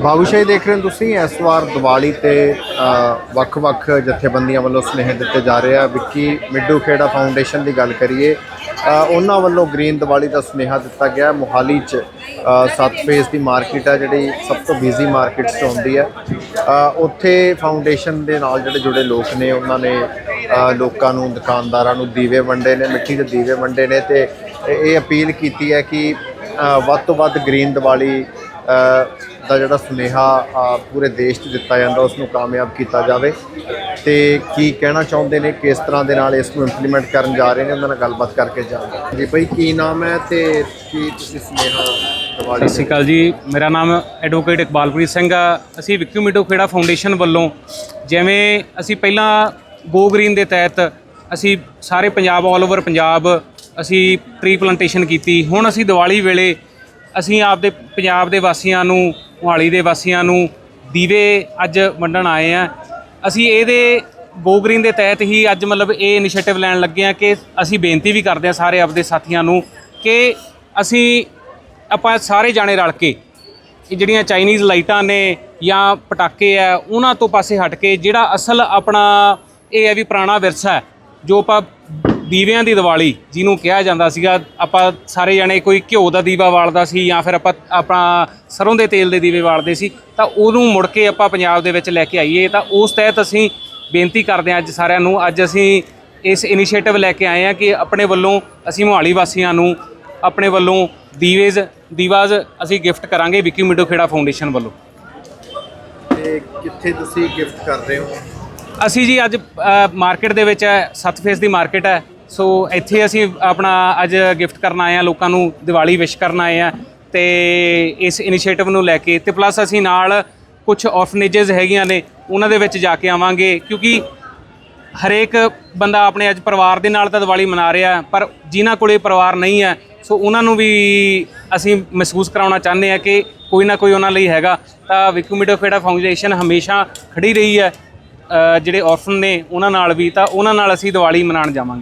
ਬਾਬੂਸ਼ਾਹੀ ਦੇਖ ਰਹੇ ਹੋ ਤੁਸੀਂ? ਇਸ ਵਾਰ ਦੀਵਾਲੀ ਤੇ ਵੱਖ-ਵੱਖ ਜਥੇਬੰਦੀਆਂ ਵੱਲੋਂ ਸੁਨੇਹੇ ਦਿੱਤੇ ਜਾ ਰਹੇ ਆ। ਵਿੱਕੀ ਮਿੱਡੂ ਖੇੜਾ ਫਾਊਂਡੇਸ਼ਨ ਦੀ ਗੱਲ ਕਰੀਏ ਉਹਨਾਂ ਵੱਲੋਂ ਗ੍ਰੀਨ ਦੀਵਾਲੀ ਦਾ ਸੁਨੇਹਾ ਦਿੱਤਾ ਗਿਆ। ਮੋਹਾਲੀ 'ਚ ਸੱਤ ਫੇਸ ਦੀ ਮਾਰਕੀਟ ਆ, ਜਿਹੜੀ ਸਭ ਤੋਂ ਬਿਜ਼ੀ ਮਾਰਕੀਟਸ 'ਚ ਹੁੰਦੀ ਹੈ ਉੱਥੇ ਫਾਊਂਡੇਸ਼ਨ ਦੇ ਨਾਲ ਜਿਹੜੇ ਜੁੜੇ ਲੋਕ ਨੇ, ਉਹਨਾਂ ਨੇ ਲੋਕਾਂ ਨੂੰ, ਦੁਕਾਨਦਾਰਾਂ ਨੂੰ ਦੀਵੇ ਵੰਡੇ ਨੇ ਮਿੱਠੀ ਦੇ ਦੀਵੇ ਵੰਡੇ ਨੇ ਤੇ ਇਹ ਅਪੀਲ ਕੀਤੀ ਹੈ ਕਿ ਵੱਧ ਤੋਂ ਵੱਧ ਗ੍ਰੀਨ ਦੀਵਾਲੀ ਦਾ ਜਿਹੜਾ ਸੁਨੇਹਾ ਪੂਰੇ ਦੇਸ਼ 'ਚ ਦਿੱਤਾ ਜਾਂਦਾ ਉਸ ਨੂੰ ਕਾਮਯਾਬ ਕੀਤਾ ਜਾਵੇ। ਤੇ ਕੀ ਕਹਿਣਾ ਚਾਹੁੰਦੇ ਨੇ ਕਿਸ ਤਰ੍ਹਾਂ ਦੇ ਨਾਲ ਇਸ ਨੂੰ ਇੰਪਲੀਮੈਂਟ ਕਰਨ ਜਾ ਰਹੇ ਨੇ ਉਹਨਾਂ ਨਾਲ ਗੱਲਬਾਤ ਕਰਕੇ ਜਾਵਾਂਗੇ ਜੀ ਭਾਈ ਕੀ ਨਾਮ ਹੈ ਤੇ ਕੀ ਤੁਸੀਂ ਸੁਨੇਹਾ ਸਤਿ ਸ਼੍ਰੀ ਅਕਾਲ ਜੀ। ਮੇਰਾ ਨਾਮ ਐਡਵੋਕੇਟ ਇਕਬਾਲਪ੍ਰੀਤ ਸਿੰਘ ਆ। ਅਸੀਂ ਵਿੱਕੀ ਮਿੱਡੋ ਖੇੜਾ ਫਾਊਂਡੇਸ਼ਨ ਵੱਲੋਂ ਜਿਵੇਂ ਅਸੀਂ ਪਹਿਲਾਂ ਗੋ ਗ੍ਰੀਨ ਦੇ ਤਹਿਤ ਅਸੀਂ ਸਾਰੇ ਪੰਜਾਬ ਆਲ ਓਵਰ ਪੰਜਾਬ ਅਸੀਂ ਟਰੀ ਪਲਾਂਟੇਸ਼ਨ ਕੀਤੀ। ਹੁਣ ਅਸੀਂ ਦੀਵਾਲੀ ਵੇਲੇ ਅਸੀਂ ਆਪਦੇ ਪੰਜਾਬ ਦੇ ਵਾਸੀਆਂ ਨੂੰ, ਮੋਹਾਲੀ ਦੇ ਵਾਸੀਆਂ ਨੂੰ ਦੀਵੇ ਅੱਜ ਵੰਡਣ ਆਏ ਆ। ਅਸੀਂ ਇਹਦੇ ਗੋ ਗ੍ਰੀਨ ਦੇ ਤਹਿਤ ਹੀ ਅੱਜ ਮਤਲਬ ਇਹ ਇਨੀਸ਼ੀਏਟਿਵ ਲੈਣ ਲੱਗੇ ਆ ਕਿ ਅਸੀਂ ਬੇਨਤੀ ਵੀ ਕਰਦੇ ਆ ਸਾਰੇ ਆਪਦੇ ਸਾਥੀਆਂ ਨੂੰ ਕਿ ਅਸੀਂ, ਆਪਾਂ ਸਾਰੇ ਜਾਣੇ ਰਲ ਕੇ ਇਹ ਜਿਹੜੀਆਂ ਚਾਈਨੀਜ਼ ਲਾਈਟਾਂ ਨੇ ਜਾਂ ਪਟਾਕੇ ਆ, ਉਹਨਾਂ ਤੋਂ ਪਾਸੇ ਹਟ ਕੇ ਜਿਹੜਾ ਅਸਲ ਆਪਣਾ ਇਹ ਹੈ ਵੀ ਪੁਰਾਣਾ ਵਿਰਸਾ ਹੈ, ਜੋ ਆਪਾਂ ਦੀਵਿਆਂ ਦੀ ਦੀਵਾਲੀ ਜਿਹਨੂੰ ਕਿਹਾ ਜਾਂਦਾ ਸੀਗਾ ਆਪਾਂ ਸਾਰੇ ਜਾਣੇ ਕੋਈ ਘਿਓ ਦਾ ਦੀਵਾ ਬਾਲਦਾ ਸੀ ਜਾਂ ਫਿਰ ਆਪਾਂ ਆਪਣਾ ਸਰੋਂ ਦੇ ਤੇਲ ਦੇ ਦੀਵੇ ਬਾਲਦੇ ਸੀ ਤਾਂ ਉਹਨੂੰ ਮੁੜ ਕੇ ਆਪਾਂ ਪੰਜਾਬ ਦੇ ਵਿੱਚ ਲੈ ਕੇ ਆਈਏ ਤਾਂ ਉਸ ਤਹਿਤ ਅਸੀਂ ਬੇਨਤੀ ਕਰਦੇ ਹਾਂ ਅੱਜ ਸਾਰਿਆਂ ਨੂੰ ਅੱਜ ਅਸੀਂ ਇਸ ਇਨੀਸ਼ੀਏਟਿਵ ਲੈ ਕੇ ਆਏ ਹਾਂ ਕਿ ਆਪਣੇ ਵੱਲੋਂ ਅਸੀਂ ਮੋਹਾਲੀ ਵਾਸੀਆਂ ਨੂੰ ਆਪਣੇ ਵੱਲੋਂ ਦੀਵੇਜ਼ ਦੀਵਾਜ਼ ਅਸੀਂ ਗਿਫਟ ਕਰਾਂਗੇ ਵਿੱਕੀ ਮਿੱਡੋ ਖੇੜਾ ਫਾਊਂਡੇਸ਼ਨ ਵੱਲੋਂ। ਤੇ ਕਿੱਥੇ ਤੁਸੀਂ ਗਿਫਟ ਕਰ ਰਹੇ ਹੋ? ਅਸੀਂ ਜੀ ਅੱਜ ਮਾਰਕੀਟ ਦੇ ਵਿੱਚ ਹੈ, ਸੱਤ ਫੇਸ ਦੀ ਮਾਰਕੀਟ ਹੈ ਸੋ ਇੱਥੇ ਅਸੀਂ ਆਪਣਾ ਅੱਜ ਗਿਫਟ ਕਰਨ ਆਏ ਆ ਲੋਕਾਂ ਨੂੰ ਦੀਵਾਲੀ ਵਿਸ਼ ਕਰਨ ਆਏ ਆ ਤੇ ਇਸ ਇਨੀਸ਼ੀਏਟਿਵ ਨੂੰ ਲੈ ਕੇ ਤੇ ਪਲੱਸ ਅਸੀਂ ਨਾਲ ਕੁਝ ਆਰਫਨੇਜਸ ਹੈਗੀਆਂ ਨੇ, ਉਹਨਾਂ ਦੇ ਵਿੱਚ ਜਾ ਕੇ ਆਵਾਂਗੇ ਕਿਉਂਕਿ ਹਰੇਕ ਬੰਦਾ ਆਪਣੇ ਅੱਜ ਪਰਿਵਾਰ ਦੇ ਨਾਲ ਤਾਂ ਦੀਵਾਲੀ ਮਨਾ ਰਿਹਾ, ਪਰ ਜਿਨ੍ਹਾਂ ਕੋਲੇ ਪਰਿਵਾਰ ਨਹੀਂ ਹੈ, ਸੋ ਉਹਨਾਂ ਨੂੰ ਵੀ ਅਸੀਂ ਮਹਿਸੂਸ ਕਰਾਉਣਾ ਚਾਹੁੰਦੇ ਆ ਕਿ ਕੋਈ ਨਾ ਕੋਈ ਉਹਨਾਂ ਲਈ ਹੈਗਾ। ਤਾਂ ਵਿਕੂ ਮਿਡੋ ਫਾਊਂਡੇਸ਼ਨ ਹਮੇਸ਼ਾ ਖੜੀ ਰਹੀ ਹੈ ਜਿਹੜੇ ਔਰਫਨ ਨੇ ਉਹਨਾਂ ਨਾਲ ਵੀ, ਤਾਂ ਉਹਨਾਂ ਨਾਲ ਅਸੀਂ ਦੀਵਾਲੀ ਮਨਾਉਣ ਜਾਵਾਂਗੇ।